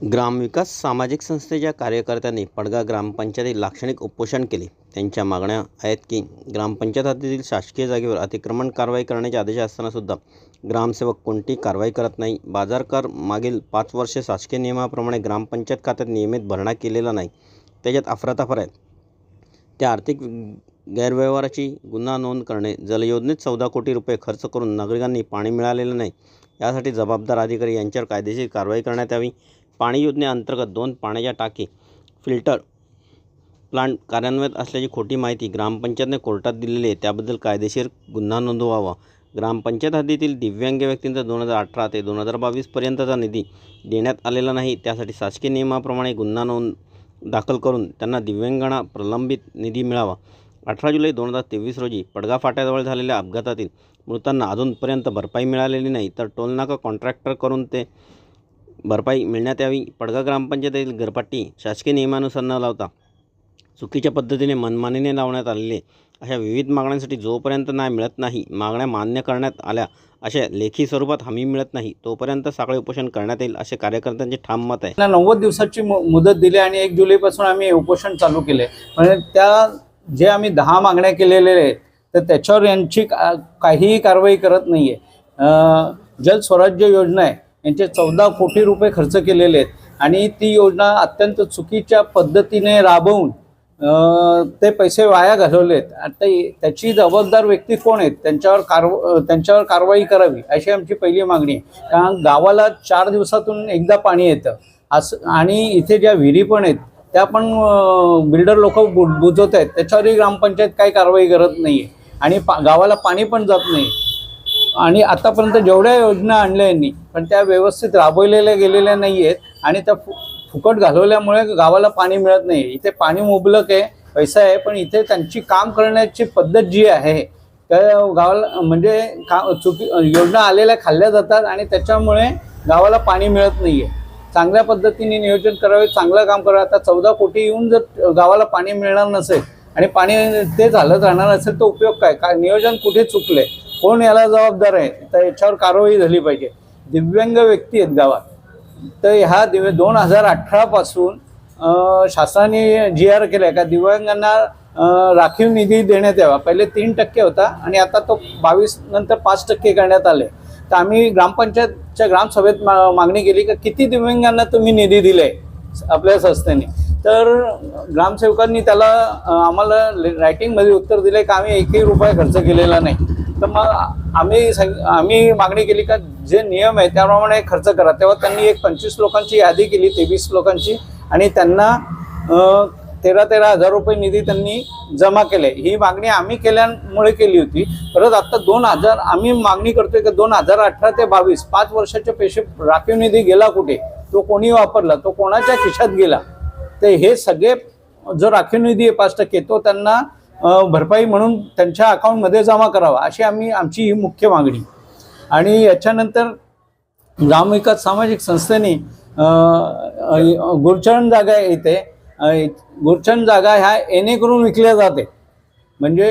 ग्रामविकास सामाजिक संस्थेच्या कार्यकर्त्यांनी पडगा ग्रामपंचायतीत लाक्षणिक उपोषण केले. त्यांच्या मागण्या आहेत की ग्रामपंचायत हद्दीतील शासकीय जागेवर अतिक्रमण कारवाई करण्याचे आदेश असतानासुद्धा ग्रामसेवक कोणती कारवाई करत नाही. बाजारकर मागील पाच वर्षे शासकीय नियमाप्रमाणे ग्रामपंचायत खात्यात नियमित भरणा केलेला नाही. त्याच्यात अफरातफर आहे त्या आर्थिक गैरव्यवहाराची गुन्हा नोंद करणे जलयोजनेत चौदा कोटी रुपये खर्च करून नागरिकांनी पाणी मिळालेलं नाही यासाठी जबाबदार अधिकारी यांच्यावर कायदेशीर कारवाई करण्यात यावी. पाणी योजनेअंतर्गत दोन पाण्याच्या टाकी फिल्टर प्लांट कार्यान्वित असल्याची खोटी माहिती ग्रामपंचायतने कोर्टात दिलेली आहे. त्याबद्दल कायदेशीर गुन्हा नोंदवावा. ग्रामपंचायत हद्दीतील दिव्यांग व्यक्तींचा दोन हजार अठरा ते दोन हजार बावीसपर्यंतचा निधी देण्यात आलेला नाही. त्यासाठी शासकीय नियमाप्रमाणे गुन्हा नोंद दाखल करून त्यांना दिव्यांगांना प्रलंबित निधी मिळावा. अठरा जुलै दोन हजार तेवीस रोजी पडगा फाट्याजवळ झालेल्या अपघातातील मृतांना अजूनपर्यंत भरपाई मिळालेली नाही. तर टोलनाका कॉन्ट्रॅक्टर करून ते भरपाई मिळण्यात यावी. पडगा ग्रामपंचायतीतील घरपट्टी शासकीय नियमानुसार न लावता चुकीच्या पद्धतीने मनमानीने लावण्यात आलेले अशा विविध मागण्यांसाठी जोपर्यंत न्याय मिळत नाही मागण्या मान्य करण्यात आल्या अशा लेखी स्वरूपात हमी मिळत नाही तोपर्यंत साखळी उपोषण करण्यात येईल असे कार्यकर्त्यांचे ठाम मत आहे. नव्वद दिवसाची मुदत दिली आणि एक जुलैपासून आम्ही उपोषण चालू केले. म्हणजे त्या जे आम्ही दहा मागण्या केलेल्या आहेत तर त्याच्यावर यांची का- काहीही कारवाई करत नाही आहे जल स्वराज्य योजना आहे. यांचे चौदा कोटी रुपये खर्च केलेले आहेत. आणि ती योजना अत्यंत चुकीच्या पद्धतीने राबवून ते पैसे वाया घालवलेत आता त्याची जबाबदार व्यक्ती कोण आहेत? त्यांच्यावर कारव त्यांच्यावर कारवाई करावी अशी आमची पहिली मागणी आहे. कारण गावाला चार दिवसातून एकदा पाणी येतं. असं आणि इथे ज्या विहिरी पण आहेत त्या पण बिल्डर लोक बुजवत आहेत. त्याच्यावरही ग्रामपंचायत काही कारवाई करत नाही आहे आणि पा गावाला पाणी पण जात नाही. आणि आतापर्यंत जेवढ्या योजना आणल्या यांनी पण त्या व्यवस्थित राबवलेल्या गेलेल्या नाही आहेत आणि त्या फु फुकट घालवल्यामुळे गावाला पाणी मिळत नाही. इथे पाणी मुबलक आहे पैसा आहे पण इथे त्यांची काम करण्याची पद्धत जी आहे त्या गावाला म्हणजे का चुकी योजना आलेल्या खाल्ल्या जातात आणि त्याच्यामुळे गावाला पाणी मिळत नाही आहे चांगल्या पद्धतीने नियोजन करावे चांगलं काम करावं. आता चौदा कोटी येऊन जर गावाला पाणी मिळणार नसेल आणि पाणी ते झालं जाणार असेल तर उपयोग काय? काय नियोजन कुठे चुकलं आहे कोण याला जबाबदार आहे? तर याच्यावर कारवाई झाली पाहिजे. दिव्यांग व्यक्ती आहेत गावात. तर ह्या दिव्य दोन हजार अठरापासून शासनाने जी आर केला आहे का? दिव्यांगांना राखीव निधी देण्यात यावा. पहिले तीन टक्के होता आणि आता तो बावीस नंतर पाच टक्के करण्यात आले. तर आम्ही ग्रामपंचायतच्या ग्रामसभेत मा मागणी केली का किती दिव्यांगांना तुम्ही निधी दिले आपल्या संस्थेने. तर ग्रामसेवकांनी त्याला आम्हाला रायटिंगमध्ये उत्तर दिले का आम्ही एकही रुपया खर्च केलेला नाही. तर मग आम्ही आम्ही मागणी केली का जे नियम आहे त्याप्रमाणे खर्च करा. तेव्हा त्यांनी एक पंचवीस लोकांची यादी केली तेवीस लोकांची आणि त्यांना तेरा तेरा हजार रुपये निधी त्यांनी जमा केले. ही मागणी आम्ही केल्यामुळे केली होती. परत आता दोन हजार आम्ही मागणी करतोय की दोन हजार अठरा ते बावीस पाच वर्षाचे पैसे राखीव निधी गेला कुठे? तो कोणी वापरला? तो कोणाच्या खिशात गेला? तर हे सगळे जो राखीव निधी आहे पाच टक्के तो त्यांना भरपाई म्हणून त्यांच्या अकाउंटमध्ये जमा करावा अशी आम्ही आमची ही मुख्य मागणी. आणि याच्यानंतर ग्रामविकास सामाजिक संस्थेने गुरचरण जागा आहे इथे गुरचरण जागा ह्या एने करून विकल्या जाते. म्हणजे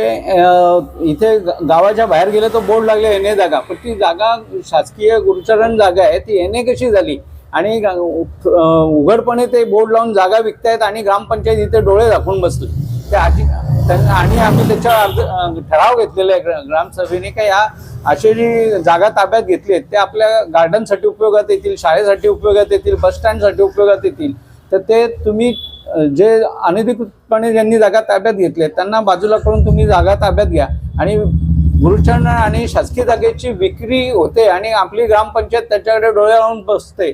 इथे गावाच्या बाहेर गेलं तर बोर्ड लागले एने जागा पण ती जागा शासकीय गुरुचरण जागा आहे ती एने कशी झाली? आणि उघडपणे ते बोर्ड लावून जागा विकतायत आणि ग्रामपंचायत इथे डोळे दाखवून बसले. ते आधी आणि आम्ही त्याच्यावर अर्ज ठराव घेतलेला आहे ग्रा- ग्रामसभेने का या अशी जी जागा ताब्यात घेतली आहेत ते आपल्या गार्डनसाठी उपयोगात येतील शाळेसाठी उपयोगात येतील बस स्टँडसाठी उपयोगात येतील. तर ते तुम्ही जे अनधिकृतपणे ज्यांनी जागा ताब्यात घेतली आहेत, त्यांना बाजूला करून तुम्ही जागा ताब्यात घ्या. आणि गुरुचरण आणि शासकीय जागेची विक्री होते आणि आपली ग्रामपंचायत त्याच्याकडे डोळे लावून बसते.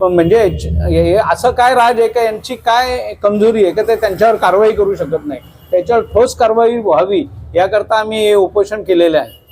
पण म्हणजे असं काय राज आहे का? यांची काय कमजोरी आहे का? ते त्यांच्यावर कारवाई करू शकत नाही. त्याच्यावर ठोस कारवाई व्हावी याकरता आम्ही हे उपोषण केलेलं आहे.